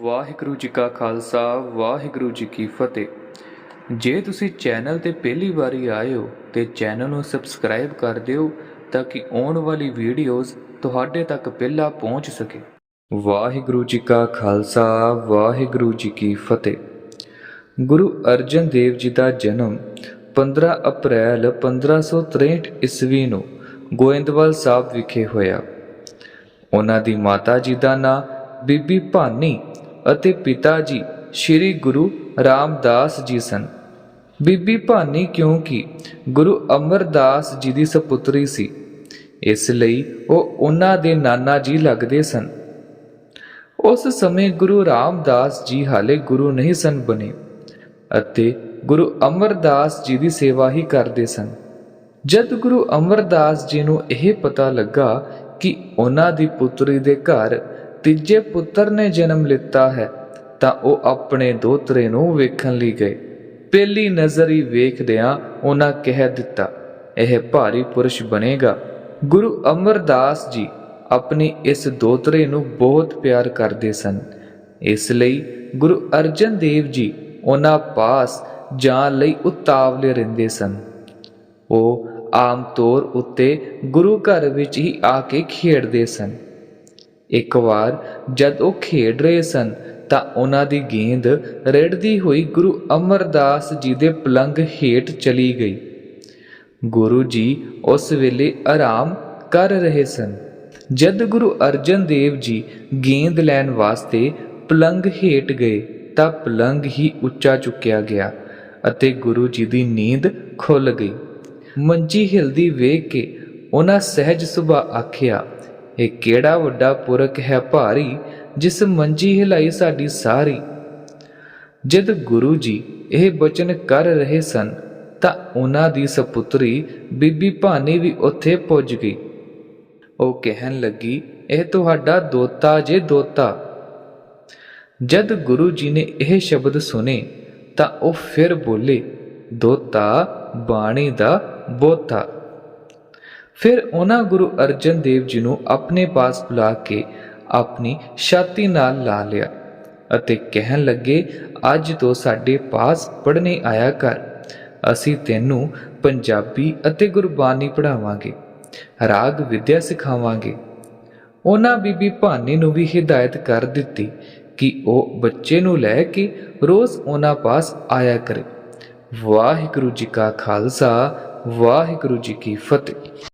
ਵਾਹਿਗੁਰੂ ਜੀ ਕਾ ਖਾਲਸਾ, ਵਾਹਿਗੁਰੂ ਜੀ ਕੀ ਫਤਿਹ। ਜੇ ਤੁਸੀਂ ਚੈਨਲ ਤੇ ਪਹਿਲੀ ਵਾਰੀ ਆਏ ਹੋ ਤੇ ਚੈਨਲ ਨੂੰ ਸਬਸਕ੍ਰਾਈਬ ਕਰ ਦਿਓ ਤਾਂ ਕਿ ਆਉਣ ਵਾਲੀ ਵੀਡੀਓਜ਼ ਤੁਹਾਡੇ ਤੱਕ ਪਹਿਲਾਂ ਪਹੁੰਚ ਸਕੇ। ਵਾਹਿਗੁਰੂ ਜੀ ਕਾ ਖਾਲਸਾ, ਵਾਹਿਗੁਰੂ ਜੀ ਕੀ ਫਤਿਹ। ਗੁਰੂ ਅਰਜਨ ਦੇਵ ਜੀ ਦਾ ਜਨਮ 15 ਅਪ੍ਰੈਲ 1563 ਈਸਵੀ ਨੂੰ ਗੋਇੰਦਵਾਲ ਸਾਹਿਬ ਵਿਖੇ ਹੋਇਆ। ਉਹਨਾਂ ਦੀ ਮਾਤਾ ਜੀ ਦਾ ਨਾਂ ਬੀਬੀ ਭਾਨੀ ਅਤੇ ਪਿਤਾ ਜੀ ਸ੍ਰੀ ਗੁਰੂ ਰਾਮਦਾਸ ਜੀ ਸਨ। ਬੀਬੀ ਭਾਨੀ ਕਿਉਂਕਿ ਗੁਰੂ ਅਮਰਦਾਸ ਜੀ ਦੀ ਸੁਪੁੱਤਰੀ ਸੀ। ਇਸ ਲਈ ਉਹ ਉਹਨਾਂ ਦੇ ਨਾਨਾ ਜੀ ਲੱਗਦੇ ਸਨ। ਉਸ ਸਮੇਂ ਗੁਰੂ ਰਾਮਦਾਸ ਜੀ ਹਾਲੇ ਗੁਰੂ ਨਹੀਂ ਸਨ ਬਣੇ ਅਤੇ ਗੁਰੂ ਅਮਰਦਾਸ ਜੀ ਦੀ ਸੇਵਾ ਹੀ ਕਰਦੇ ਸਨ। ਜਦ ਗੁਰੂ ਅਮਰਦਾਸ ਜੀ ਨੂੰ ਇਹ ਪਤਾ ਲੱਗਾ ਕਿ ਉਹਨਾਂ ਦੀ ਪੁੱਤਰੀ ਦੇ ਘਰ ਤੀਜੇ ਪੁੱਤਰ ਨੇ ਜਨਮ ਲਿੱਤਾ ਹੈ, ਤਾਂ ਉਹ ਆਪਣੇ ਦੋਤਰੇ ਨੂੰ ਵੇਖਣ ਲਈ ਗਏ। ਪਹਿਲੀ ਨਜ਼ਰ ਹੀ ਵੇਖਦਿਆਂ ਉਹਨਾਂ ਕਹਿ ਦਿੱਤਾ, ਇਹ ਭਾਰੀ ਪੁਰਸ਼ ਬਣੇਗਾ। ਗੁਰੂ ਅਮਰਦਾਸ ਜੀ ਆਪਣੀ ਇਸ ਦੋਤਰੇ ਨੂੰ ਬਹੁਤ ਪਿਆਰ ਕਰਦੇ ਸਨ। ਇਸ ਲਈ ਗੁਰੂ ਅਰਜਨ ਦੇਵ ਜੀ ਉਹਨਾਂ ਪਾਸ ਜਾਣ ਲਈ ਉਤਾਵਲੇ ਰਹਿੰਦੇ ਸਨ। ਉਹ ਆਮ ਤੌਰ ਉੱਤੇ ਗੁਰੂ ਘਰ ਵਿੱਚ ਹੀ ਆ ਕੇ ਖੇਡਦੇ ਸਨ। ਇੱਕ ਵਾਰ ਜਦ ਉਹ ਖੇਡ ਰਹੇ ਸਨ, ਤਾਂ ਉਹਨਾਂ ਦੀ ਗੇਂਦ ਰੇੜਦੀ ਹੋਈ ਗੁਰੂ ਅਮਰਦਾਸ ਜੀ ਦੇ ਪਲੰਗ ਹੇਠ ਚਲੀ ਗਈ। ਗੁਰੂ ਜੀ ਉਸ ਵੇਲੇ ਆਰਾਮ ਕਰ ਰਹੇ ਸਨ। ਜਦ ਗੁਰੂ ਅਰਜਨ ਦੇਵ ਜੀ ਗੇਂਦ ਲੈਣ ਵਾਸਤੇ ਪਲੰਗ ਹੇਠ ਗਏ, ਤਾਂ ਪਲੰਗ ਹੀ ਉੱਚਾ ਚੁੱਕਿਆ ਗਿਆ ਅਤੇ ਗੁਰੂ ਜੀ ਦੀ ਨੀਂਦ ਖੁੱਲ ਗਈ। ਮੰਜੀ ਹਿਲਦੀ ਵੇਖ ਕੇ ਉਹਨਾਂ ਸਹਿਜ ਸੁਭਾ ਆਖਿਆ ਇਹ ਕਿਹੜਾ ਵੱਡਾ ਪੁਰਖ ਹੈ ਭਾਰੀ, ਜਿਸ ਮੰਜੀ ਹਿਲਾਈ ਸਾਡੀ ਸਾਰੀ? ਜਦ ਗੁਰੂ ਜੀ ਇਹ ਬਚਨ ਕਰ ਰਹੇ ਸਨ, ਤਾਂ ਉਹਨਾਂ ਦੀ ਸੁਪੁੱਤਰੀ ਬੀਬੀ ਭਾਨੀ ਵੀ ਉੱਥੇ ਪੁੱਜ ਗਈ। ਉਹ ਕਹਿਣ ਲੱਗੀ, ਇਹ ਤੁਹਾਡਾ ਦੋਤਾ ਜੇ ਦੋਤਾ। ਜਦ ਗੁਰੂ ਜੀ ਨੇ ਇਹ ਸ਼ਬਦ ਸੁਨੇ ਤਾਂ ਉਹ ਫਿਰ ਬੋਲੇ, ਦੋਤਾ ਬਾਣੀ ਦਾ ਬੋਤਾ। ਫਿਰ ਉਹਨਾਂ ਗੁਰੂ ਅਰਜਨ ਦੇਵ ਜੀ ਨੂੰ ਆਪਣੇ ਪਾਸ ਬੁਲਾ ਕੇ ਆਪਣੀ ਛਾਤੀ ਨਾਲ ਲਾ ਲਿਆ ਅਤੇ ਕਹਿਣ ਲੱਗੇ, ਅੱਜ ਤੋਂ ਸਾਡੇ ਪਾਸ ਪੜ੍ਹਨੇ ਆਇਆ ਕਰ। ਅਸੀਂ ਤੈਨੂੰ ਪੰਜਾਬੀ ਅਤੇ ਗੁਰਬਾਣੀ ਪੜ੍ਹਾਵਾਂਗੇ, ਰਾਗ ਵਿਦਿਆ ਸਿਖਾਵਾਂਗੇ। ਉਹਨਾਂ ਬੀਬੀ ਭਾਨੀ ਨੂੰ ਵੀ ਹਿਦਾਇਤ ਕਰ ਦਿੱਤੀ ਕਿ ਉਹ ਬੱਚੇ ਨੂੰ ਲੈ ਕੇ ਰੋਜ਼ ਉਹਨਾਂ ਪਾਸ ਆਇਆ ਕਰੇ। ਵਾਹਿਗੁਰੂ ਜੀ ਕਾ ਖਾਲਸਾ, ਵਾਹਿਗੁਰੂ ਜੀ ਕੀ ਫਤਿਹ।